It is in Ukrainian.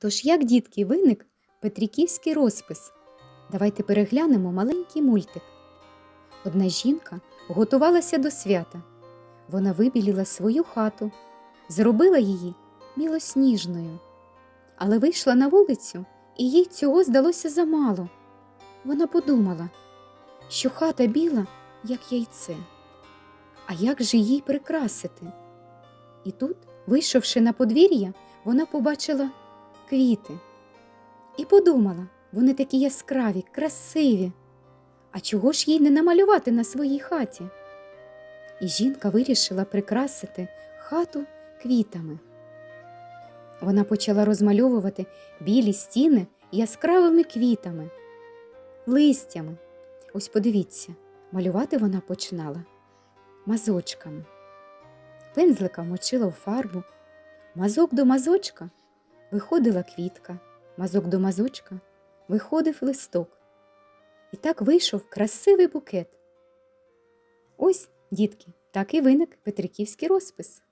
Тож як, дітки, виник Петриківський розпис? Давайте переглянемо маленький мультик. Одна жінка готувалася до свята. Вона вибіліла свою хату, зробила її білосніжною, але вийшла на вулицю, і їй цього здалося замало. Вона подумала, що хата біла, як яйце. А як же їй прикрасити? І тут, вийшовши на подвір'я, вона побачила квіти і подумала, вони такі яскраві, красиві. А чого ж їй не намалювати на своїй хаті? І жінка вирішила прикрасити хату квітами. Вона почала розмальовувати білі стіни яскравими квітами, листями. Ось подивіться, малювати вона починала мазочками. Пензлика вмочила у фарбу, мазок до мазочка виходила квітка, мазок до мазочка виходив листок. І так вийшов красивий букет. Ось, дітки, так і виник Петриківський розпис.